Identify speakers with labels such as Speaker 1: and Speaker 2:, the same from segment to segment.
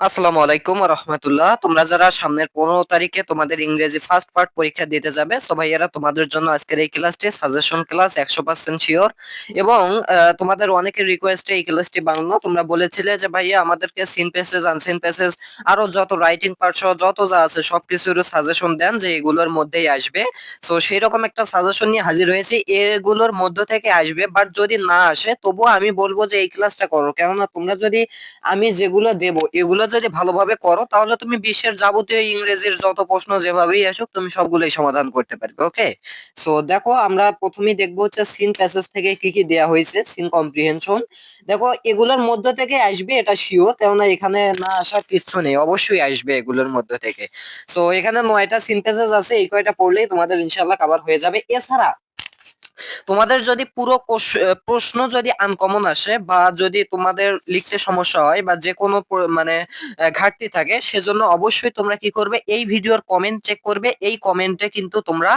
Speaker 1: আসসালামু আলাইকুম রহমতুল্লাহ। তোমরা যারা সামনের পনেরো তারিখে তোমাদের ইংরেজি ফার্স্ট পার্ট পরীক্ষা দিতে যাবে, সো ভাইয়ারা, তোমাদের জন্য আজকের এই ক্লাসটি সাজেশন ক্লাস একশো পার্সেন্ট শিওর এবং তোমাদের অনেকের রিকোয়েস্টে এই ক্লাসটি বানানো। তোমরা বলেছিলে যে, ভাইয়া, আমাদেরকে সিন প্যাসেজ আনসিন প্যাসেজ আরও যত রাইটিং পার্ট সহ যত যা আছে, সবকিছুর সাজেশন দেন যে এগুলোর মধ্যেই আসবে। সো সেই রকম একটা সাজেশন নিয়ে হাজির হয়েছি। এগুলোর মধ্য থেকে আসবে বাট যদি না আসে, তবুও আমি বলব যে এই ক্লাসটা করো। কেননা তোমরা যদি আমি যেগুলো দেব, এগুলো যদি ভালোভাবে করো, তাহলে তুমি বিশ্বের যাবতীয় ইংরেজির যত প্রশ্ন যেভাবেই আসুক, তুমি সবগুলোই সমাধান করতে পারবে ওকে সো দেখো, আমরা প্রথমেই দেখব হচ্ছে সিন প্যাসেজ থেকে কি কি দেয়া হয়েছে সিন কম্প্রিহেনশন দেখো, এগুলোর মধ্য থেকে আসবে, এটা শিওর কেননা এখানে না আসার কিচ্ছু নেই, অবশ্যই আসবে এগুলোর মধ্য থেকে। সো এখানে নয়টা সিন প্যাসেজ আছে, এই কয়টা পড়লেই তোমাদের ইনশাল্লাহ কাবার হয়ে যাবে। এছাড়া তোমাদের যদি পুরো প্রশ্ন যদি আনকমন আসে বা যদি তোমাদের লিখতে সমস্যা হয় বা যে কোনো মানে ঘাটতি থাকে, সেজন্য অবশ্যই তোমরা কি করবে? এই ভিডিওর কমেন্ট চেক করবে। এই কমেন্টে কিন্তু তোমরা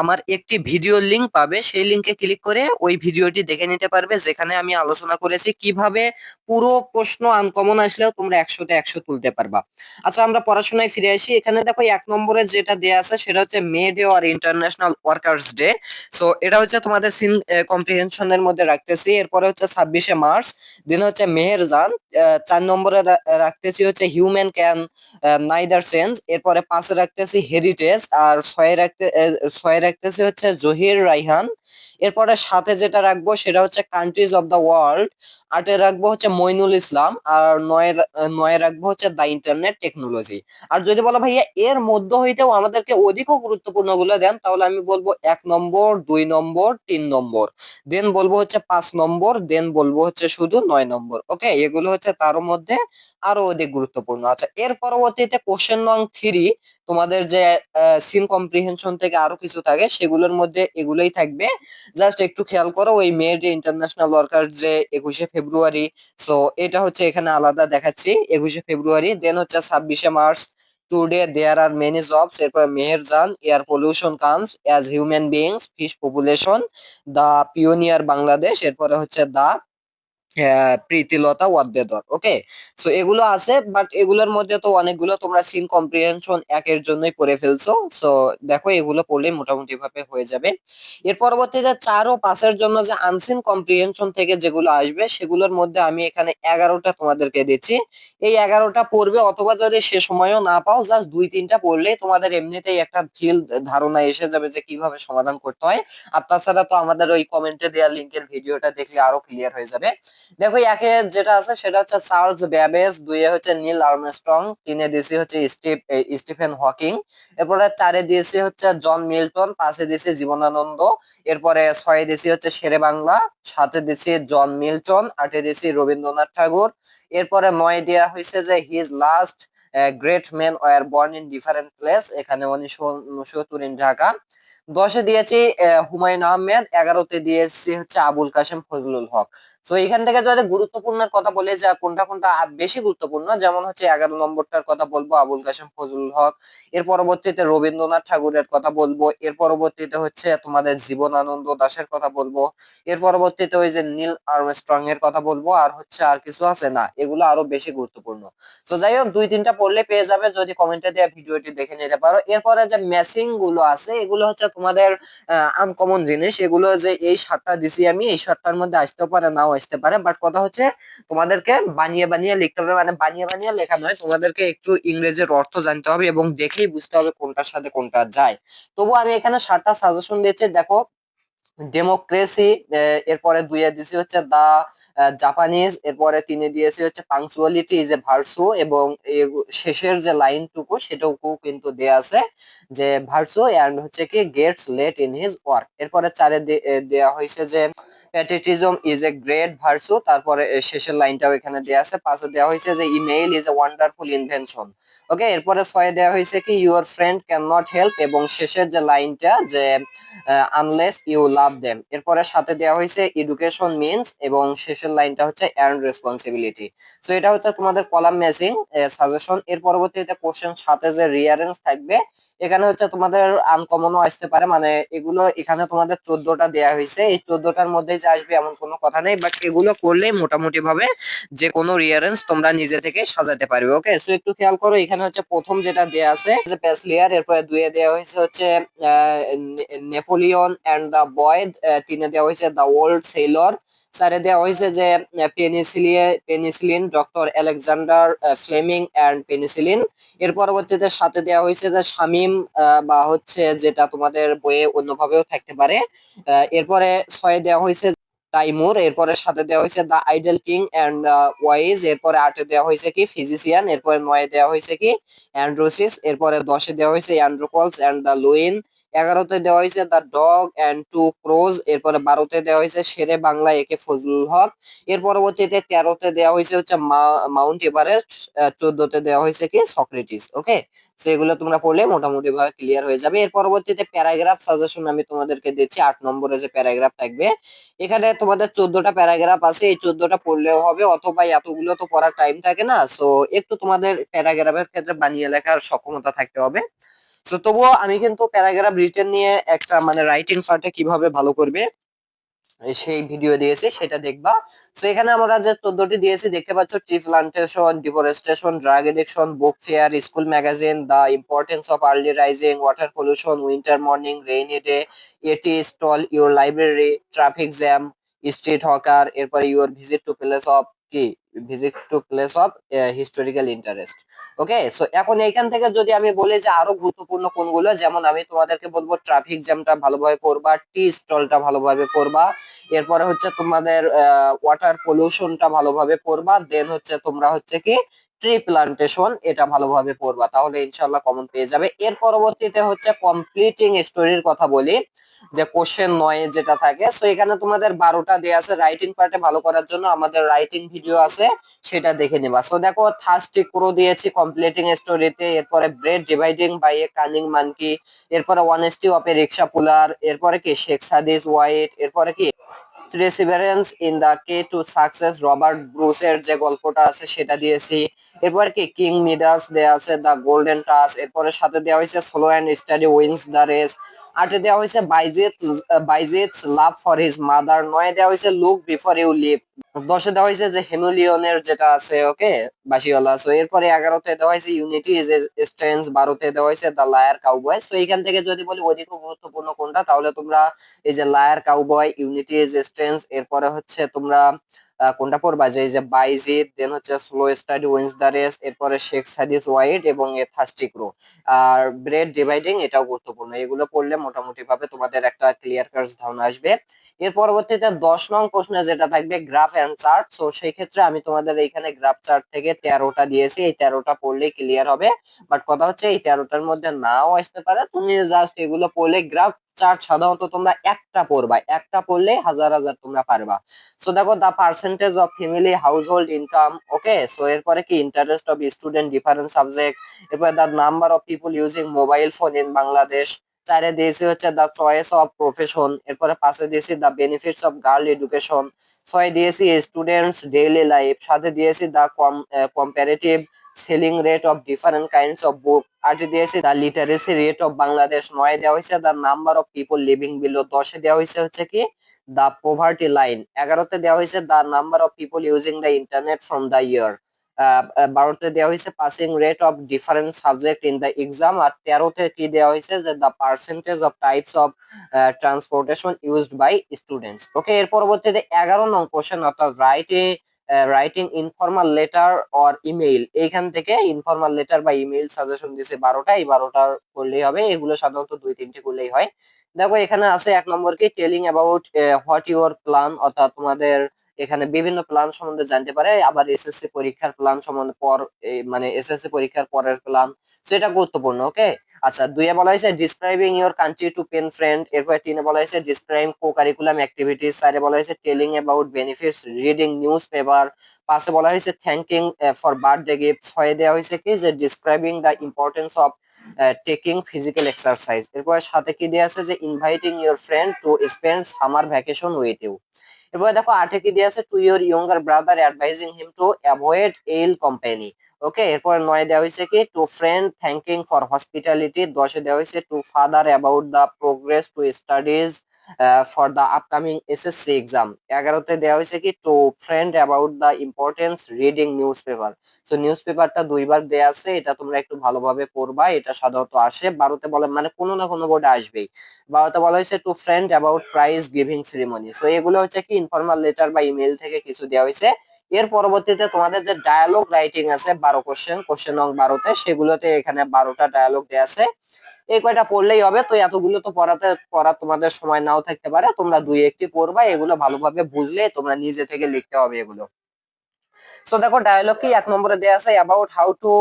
Speaker 1: আমার একটি ভিডিও লিংক পাবে। সেই লিংকে ক্লিক করে ওই ভিডিওটি দেখে নিতে পারবে, যেখানে আমি আলোচনা করেছি কীভাবে পুরো প্রশ্ন আনকমন আসলেও তোমরা একশোতে একশো তুলতে পারবা। আচ্ছা আমরা পড়াশোনায় ফিরে আসি। এখানে দেখো, এক নম্বরে যেটা দেয়া আছে, সেটা হচ্ছে মে ডে আর ইন্টারন্যাশনাল ওয়ার্কার্স ডে সো এটা হচ্ছে তোমাদের সিন কম্প্রিহেনশনের মধ্যে রাখতেছি। এরপরে হচ্ছে ছাব্বিশে মার্চ, দিন হচ্ছে মেহেরজান চার নম্বরে রাখতেছি হচ্ছে হিউম্যান ক্যান নাইদার সেন্স এরপরে পাঁচে রাখতেছি হেরিটেজ আর ছয়ে রাখতে ছয়ে রাখতেছি হচ্ছে জহির রাইহান। এরপরে সাথে যেটা রাখব সেটা হচ্ছে কান্ট্রিজ অফ দ্য ওয়ার্ল্ড আটে রাখব হচ্ছে মইনুল ইসলাম, আর নয় নয়ে রাখব হচ্ছে দ্য ইন্টারনেট টেকনোলজি আর যদি বলো ভাইয়া এর মধ্য হইতেও আমাদেরকে অধিকও গুরুত্বপূর্ণগুলো দেন, তাহলে আমি বলব এক নম্বর, দুই নম্বর, তিন নম্বর। দেন বলব হচ্ছে পাঁচ নম্বর দেন বলব হচ্ছে শুধু নয় নম্বর। ওকে এগুলো হচ্ছে তার মধ্যে আরও অধিক গুরুত্বপূর্ণ। আচ্ছা এর পরবর্তীতে কোশ্চেন নং থ্রি তোমাদের যে সিন কম্প্রিহেনশন থেকে আরও কিছু থাকে, সেগুলোর মধ্যে এগুলোই থাকবে। জাস্ট একটু খেয়াল করো, ওই মেয়ের ডে ইন্টারন্যাশনাল ওয়ার্কার যে একুশে ফেব্রুয়ারি সো এটা হচ্ছে এখানে আলাদা দেখাচ্ছি, একুশে ফেব্রুয়ারি দেন হচ্ছে ছাব্বিশে March today there are many jobs এরপর Meherjan air pollution comes as human beings fish population the pioneer Bangladesh এরপরে হচ্ছে দা প্রীতিলতা, ওয়াদ্দেদর ওকে সো এগুলো আছে বাট এগুলোর মধ্যে তো অনেকগুলো তোমরা সিন কম্প্রিহেনশন একের জন্যই পড়ে ফেলছো। সো দেখো, এগুলো পড়লে মোটামুটি ভাবে হয়ে যাবে। এর পরবর্তীতে চার ও পাঁচের জন্য যে আনসিন কম্প্রিহেনশন থেকে যেগুলো আসবে, সেগুলোর মধ্যে আমি এখানে এগারোটা তোমাদেরকে দিচ্ছি। এই এগারোটা পড়বে, অথবা যদি সে সময়ও না পাও জাস্ট দুই, তিনটা পড়লেই তোমাদের এমনিতেই একটা ফিল ধারণা এসে যাবে যে কীভাবে সমাধান করতে হয়। আর তাছাড়া তো আমাদের ওই কমেন্টে দেওয়া লিঙ্কের ভিডিওটা দেখলে আরও ক্লিয়ার হয়ে যাবে। দেখো একে যেটা আছে সেটা হচ্ছে চার্লস ব্যাবেজ দুইয়ে হচ্ছে নীল আর্মস্ট্রং, তিনে দিয়েছি হচ্ছে স্টিভ স্টিফেন হকিং, এরপরে চারে দিয়েছি হচ্ছে জন মিল্টন, পাঁচে দিয়েছি জীবনানন্দ, এরপরে ছয়ে দিয়েছি হচ্ছে শেরে বাংলা সাথে দিয়েছি জন মিল্টন, আটে দিয়েছি রবীন্দ্রনাথ ঠাকুর, এরপরে নয় দেওয়া হয়েছে যে his last great man war born in different place, এখানে উনিশশো ইন ঢাকা, দশে দিয়েছি হুমায়ুন আহমেদ, এগারোতে দিয়েছি হচ্ছে আবুল কাশেম ফজলুল হক। তো এখান থেকে যদি গুরুত্বপূর্ণ কথা বলে যা কোনটা কোনটা বেশি গুরুত্বপূর্ণ, যেমন হচ্ছে এগারো নম্বরটার কথা বলব, আবুল কাশেম, ফজলুল হক। এর পরবর্তীতে রবীন্দ্রনাথ ঠাকুরের কথা বলব। এর পরবর্তীতে হচ্ছে তোমাদের জীবনানন্দ দাশের কথা বলব। এর পরবর্তীতে ওই যে নীল আর্মস্ট্রং এর কথা বলব, আর হচ্ছে আর কিছু আছে? না, এগুলো আরও বেশি গুরুত্বপূর্ণ। তো যাই হোক, দুই তিনটা পড়লে পেয়ে যাবে যদি কমেন্টে দেওয়া ভিডিওটি দেখে নিতে পারো। এরপরে যে ম্যাচিংগুলো আছে, এগুলো হচ্ছে তোমাদের আনকমন জিনিস। এগুলো যে এই শার্টটা দিছি আমি, এই শার্টটার মধ্যে আসতেও পারে, নাও আসতে পারে বাট কথা হচ্ছে তোমাদেরকে বানিয়ে বানিয়ে লিখতে হবে মানে বানিয়ে বানিয়ে লেখা নয়, তোমাদেরকে একটু ইংরেজির অর্থ জানতে হবে এবং দেখেই বুঝতে হবে কোনটার সাথে কোনটা যায়। তবু আমি এখানে সাতটা সাজেশন দিয়েছি, দেখো ডেমোক্রেসি এরপরে দুইয়ে দিয়েছি হচ্ছে দা জাপানিজ এরপরে তিনি দিয়েছি হচ্ছে পাংচুয়ালিটি ইজ এ ভার্সু এবং শেষের যে লাইনটুকু সেটাও কিন্তু দেয়া আছে যে ভার্সু এন্ড হচ্ছে কি gets late in his work এরপরে চারে দেয়া হয়েছে যে patriotism is a great verse তারপরে শেষের লাইনটাও এখানে দেয়া আছে। পাঁচে দেওয়া হয়েছে যে email is a wonderful invention okay এরপরে ছয়ে দেওয়া হয়েছে কি your friend can not help এবং শেষের যে লাইনটা যে আনলেস ইউ লাভ দেম এরপরে সাথে দেওয়া হয়েছে এডুকেশন মিনস এবং শেষের লাইনটা হচ্ছে অ্যান্ড রেসপন্সিবিলিটি সো এটা হচ্ছে তোমাদের কলাম ম্যাচিং সাজেশন এর পরবর্তীতে কোশ্চেন সাথে যে রিয়ারেঞ্জ থাকবে এখানে হচ্ছে তোমাদের আনকমনও আসতে পারে। মানে এগুলো এখানে তোমাদের চোদ্দটা দেয়া হয়েছে। এই চোদ্দটার মধ্যে যে আসবে এমন কোনো কথা নেই। বাট এগুলো করলেই মোটামুটি ভাবে যে কোনো রিয়ারেঞ্জ তোমরা নিজে থেকে সাজাতে পারবে। ওকে সো একটু খেয়াল করো, এখানে হচ্ছে প্রথম যেটা দেয়া আছে, যে প্যাসলিয়ার এরপরে দুয়ে দেওয়া হয়েছে হচ্ছে নেপোলিয়ন অ্যান্ড দ্য বয়েড তিনে দেওয়া হয়েছে দ্য ওল্ড সেলর চারে দেওয়া হয়েছে যে পেনিসিলিয়ে penicillin doctor Alexander Fleming and penicillin এর পরবর্তীতে সাথে দেওয়া হয়েছে যে, শামিম বা হচ্ছে যেটা তোমাদের বইয়ে অন্যভাবেও থাকতে পারে। এরপরে ছয়ে দেওয়া হয়েছে তাইমুর, এরপরে সাথে দেওয়া হয়েছে the idle king and wise, এরপরে আটে দেওয়া হয়েছে কি ফিজিশিয়ান, এরপরে নয়ে দেওয়া হয়েছে কি অ্যান্ড্রোসিস, এরপরে দশে দেওয়া হয়েছে অ্যান্ড্রোকলস অ্যান্ড দ্য লুইন এগারোতে দেওয়া হয়েছে the dog and two crows এরপরে বারোতে দেওয়া হয়েছে শেরে বাংলা, একে ফজলুল হক এর পরবর্তীতে তেরোতে দেওয়া হয়েছে হচ্ছে মাউন্ট এভারেস্ট চোদ্দতে দেওয়া হয়েছে কি? Socrates, okay? তো এগুলো তোমরা পড়লে মোটামুটি ভাবে ক্লিয়ার হয়ে যাবে। এর পরবর্তীতে প্যারাগ্রাফ সাজেশন আমি তোমাদেরকে দিচ্ছি। আট নম্বরে যে প্যারাগ্রাফ থাকবে, এখানে তোমাদের চোদ্দটা প্যারাগ্রাফ আছে। এই চোদ্দটা পড়লেও হবে, অথবা এতগুলো তো পড়ার টাইম থাকে না। সো একটু তোমাদের প্যারাগ্রাফের ক্ষেত্রে বানিয়ে লেখার সক্ষমতা থাকতে হবে। তো তবুও আমি কিন্তু প্যারাগ্রাফ রিটেন নিয়ে একটা মানে রাইটিং পার্টে কীভাবে ভালো করবে সেই ভিডিও দিয়েছি, সেটা দেখবা। তো এখানে আমরা যে চোদ্দটি দিয়েছি, দেখতে পাচ্ছ tree plantation deforestation drug addiction book fair school magazine the importance of early rising water pollution winter morning rainy day a tea stall your library traffic jam street hawker এরপরে your visit to place of কি visit to place of historical interest okay so এখন এইখান থেকে যদি আমি বলি যে আরও গুরুত্বপূর্ণ কোনগুলো, যেমন আমি তোমাদেরকে বলব ট্রাফিক জ্যামটা ভালোভাবে পড়বা টি স্টলটা ভালোভাবে পড়বা, এরপরে হচ্ছে তোমাদের ওয়াটার পলিউশনটা ভালোভাবে পড়বা দেন হচ্ছে তোমরা হচ্ছে কি ট্রি প্লান্টেশন এটা ভালোভাবে পড়বা, তাহলে ইনশাল্লাহ কমন পেয়ে যাবে। এর পরবর্তীতে হচ্ছে কমপ্লিটিং স্টোরির কথা বলি। যে কোশ্চেন নয় যেটা থাকে। সো এখানে তোমাদের বারোটা দেয়া আছে। রাইটিং পার্টে ভালো করার জন্য আমাদের রাইটিং ভিডিও আছে, সেটা দেখে নিবা। সো দেখো থার্স্টি ক্রো দিয়েছি কমপ্লিটিং স্টোরিতে এরপরে bread dividing by a cunning monkey এরপরে honesty of a rickshaw puller এরপরে কি? শেখ সাদিস ওয়াইট এরপরে কি? Perseverance in the key to success Robert ব্রুসের যে গল্পটা আছে, সেটা দিয়েছি। এরপর কি? কিং মিডাস দেওয়া আছে দ্য গোল্ডেন টাস এরপরে সাথে দেওয়া হয়েছে slow and steady wins the race আটে দেওয়া হয়েছে বাইজেট Bayazid's love for his mother নয় দেওয়া হয়েছে লুক বিফোর ইউ লিভ দশে দেওয়া হয়েছে যে হেমুলিয়নের যেটা আছে ওকে বাসিওয়ালা সো এরপরে এগারোতে দেওয়া হয়েছে ইউনিটি ইজ স্ট্রেন্স বারোতে দেওয়া হয়েছে দ্য লায়ার কাউবয় সো এইখান থেকে যদি বলি, অধিক গুরুত্বপূর্ণ কোনটা, তাহলে তোমরা এই যে liar cowboy unity is strength এরপরে হচ্ছে তোমরা কোনটা পড়বা? যে যে বাইজিদ দেন হচ্ছে slow steady wins the race এরপরে শেখ সাদিস ওয়াইড এবং এ থাস্টিক রো আর ব্রেড ডিভাইডিং এটাও গুরুত্বপূর্ণ। এগুলো পড়লে মোটামুটি ভাবে তোমাদের একটা ক্লিয়ার কার্স ধারণা আসবে। এর পরবর্তীতে দশ নং প্রশ্নে যেটা থাকবে গ্রাফ অ্যান্ড চার্ট তো সেই ক্ষেত্রে আমি তোমাদের এইখানে গ্রাফ চার্ট থেকে তেরোটা দিয়েছি। এই তেরোটা পড়লেই ক্লিয়ার হবে। বাট কথা হচ্ছে, এই তেরোটার মধ্যে নাও আসতে পারে। তুমি জাস্ট এগুলো পড়লে গ্রাফ চার্ট সাধারণত তোমরা একটা পড়বা, একটা পড়লে হাজার হাজার তোমরা পারবা। সো দেখো the percentage of family household income okay so এরপরে কি? Interest of student different subject এরপরে the number of people using mobile phone in Bangladesh চারে দিয়েছি হচ্ছে দ্য চয়েস অফ প্রফেশন এরপরে পাশে দিয়েছি the benefits of girl education ছয় দিয়েছি স্টুডেন্টস ডেইলি লাইফ সাথে দিয়েছি the comparative selling rate of different kinds of book আটে দিয়েছি the literacy rate of Bangladesh নয় দেওয়া হয়েছে the number of people living below দশে দেওয়া হয়েছে হচ্ছে কি দ্য পোভার্টি লাইন এগারোতে দেওয়া হয়েছে the number of people using the internet from the year বারোতে দেওয়া হয়েছে passing rate of different subject in the exam আর তেরোতে কি দেওয়া হয়েছে যে the percentage of types of transportation used by students okay এর পরবর্তীতে এগারো নং কোশ্চেন অর্থাৎ রাইটে writing informal letter or email এইখান থেকে ইনফর্মাল লেটার বা ইমেইল সাজেশন দিয়েছে বারোটা, এই বারোটার করলেই হবে। এগুলো সাধারণত দুই, তিনটে করলেই হয়। দেখো, এখানে আছে এক নম্বর কি telling about what your plan অর্থাৎ তোমাদের এখানে বিভিন্ন প্ল্যান সম্বন্ধে জানতে পারে, আবার এসএসসি পরীক্ষার প্ল্যান সম্বন্ধে পর মানে এসএসসি পরীক্ষার পরের প্ল্যান এটা গুরুত্বপূর্ণ ওকে আচ্ছা দুইয়ে বলা হয়েছে describing your country to pen friend এরপরে তিনে বলা হয়েছে ডিসক্রাইব কো কারিকুলাম অ্যাক্টিভিটিস চারে বলা হয়েছে telling about benefits reading newspaper পাঁচে বলা হয়েছে থ্যাঙ্কিং ফর বার্থডে গিফট ছয়ে দেওয়া হয়েছে কি? যে describing the importance of taking physical exercise এরপরে সাথে কি দেওয়া আছে? যে inviting your friend to spend summer vacation with you এরপরে দেখো আটে কি দেওয়া আছে to your younger brother advising him to avoid ill company okay এরপর নয় দেওয়া হয়েছে কি? To friend thanking for hospitality দশে দেওয়া হয়েছে to father about the progress to studies for the upcoming SSC exam এগারোতে দেওয়া হয়েছে কি to friend about the importance reading newspaper তো নিউজ পেপারটা দুইবার দেয়া আছে, এটা তোমরা একটু ভালোভাবে পড়বা, এটা সাধারণত আসে। বারোতে বলে মানে কোনো না কোনো বোর্ডে আসবেই। বারোতে বলা হয়েছে to friend about prize giving ceremony so এগুলো হচ্ছে কি ইনফর্মাল লেটার বা ইমেল থেকে কিছু দেওয়া হয়েছে। এর পরবর্তীতে তোমাদের যে ডায়ালগ রাইটিং আছে, বারো কোশ্চেন কোশ্চেন নং বারোতে, সেগুলোতে এখানে বারোটা ডায়ালগ দেওয়া আছে। এই কয়টা পড়লেই হবে তো এতগুলো তো পড়াতে পড়া তোমাদের সময় নাও থাকতে পারে। তোমরা দুই একটি পড়বা এগুলো ভালোভাবে বুঝলে তোমরা নিজে থেকে লিখতে হবে এগুলো। সো দেখো ডায়ালগ কি? এক নম্বরে দেওয়া আছে about how to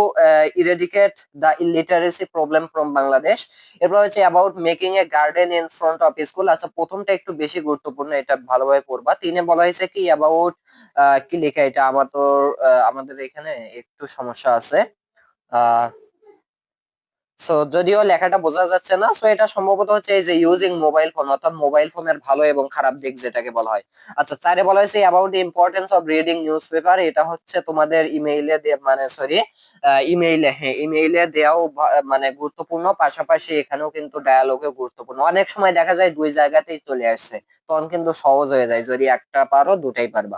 Speaker 1: eradicate the illiteracy problem from Bangladesh এরপর হচ্ছে about making a garden in front of school আচ্ছা প্রথমটা একটু বেশি গুরুত্বপূর্ণ এটা ভালোভাবে পড়বা। তিনে বলা হয়েছে কি? অ্যাবাউট কি লেখা এটা? আমার তো আহ, আমাদের এখানে একটু সমস্যা আছে। আহ সো যদিও লেখাটা বোঝা যাচ্ছে না সো এটা সম্ভবত হচ্ছে এই যে ইউজিং মোবাইল ফোন অর্থাৎ মোবাইল ফোনের ভালো এবং খারাপ দিক যেটাকে বলা হয়। আচ্ছা চারে বলা হয়েছে about the importance of reading newspaper এটা হচ্ছে তোমাদের ইমেইলে মানে সরি ইমেইলে হ্যাঁ ইমেইলে দেওয়াও মানে গুরুত্বপূর্ণ। পাশাপাশি এখানেও কিন্তু ডায়ালগে গুরুত্বপূর্ণ। অনেক সময় দেখা যায় দুই জায়গাতেই চলে আসছে তখন কিন্তু সহজ হয়ে যায়, যদি একটা পারো, দুটাই পারবা।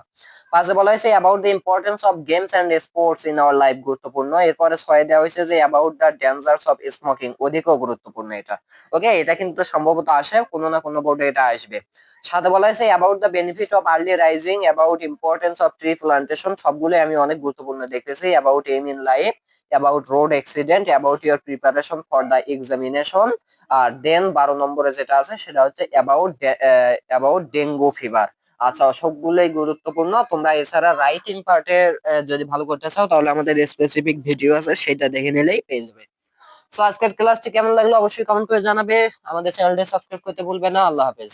Speaker 1: পাশে বলা হয়েছে about the importance of games and sports in our life গুরুত্বপূর্ণ। এরপরে ছয় দেওয়া হয়েছে যে about the dangers of smoking অধিকও গুরুত্বপূর্ণ এটা। ওকে এটা কিন্তু সম্ভবত আসে, কোনো না কোনো বোর্ডে এটা আসবে। সাথে বলা হয়েছে about the benefit of early rising about importance of tree plantation সবগুলোই আমি অনেক গুরুত্বপূর্ণ দেখতেছি about aim in life about road accident about your preparation for the examination R then বারো নম্বরে যেটা আছে, সেটা হচ্ছে অ্যাবাউট অ্যাবাউট ডেঙ্গু ফিভার আচ্ছা সবগুলোই গুরুত্বপূর্ণ। তোমরা এছাড়া রাইটিং পার্টের যদি ভালো করতে চাও, তাহলে আমাদের স্পেসিফিক ভিডিও আছে, সেটা দেখে নিলেই পেয়ে যাবে। সো আজকের ক্লাসটি কেমন লাগল? অবশ্যই কমেন্ট করে জানাবে। আমাদের চ্যানেলটি সাবস্ক্রাইব করতে ভুলবে না। আল্লাহ হাফেজ।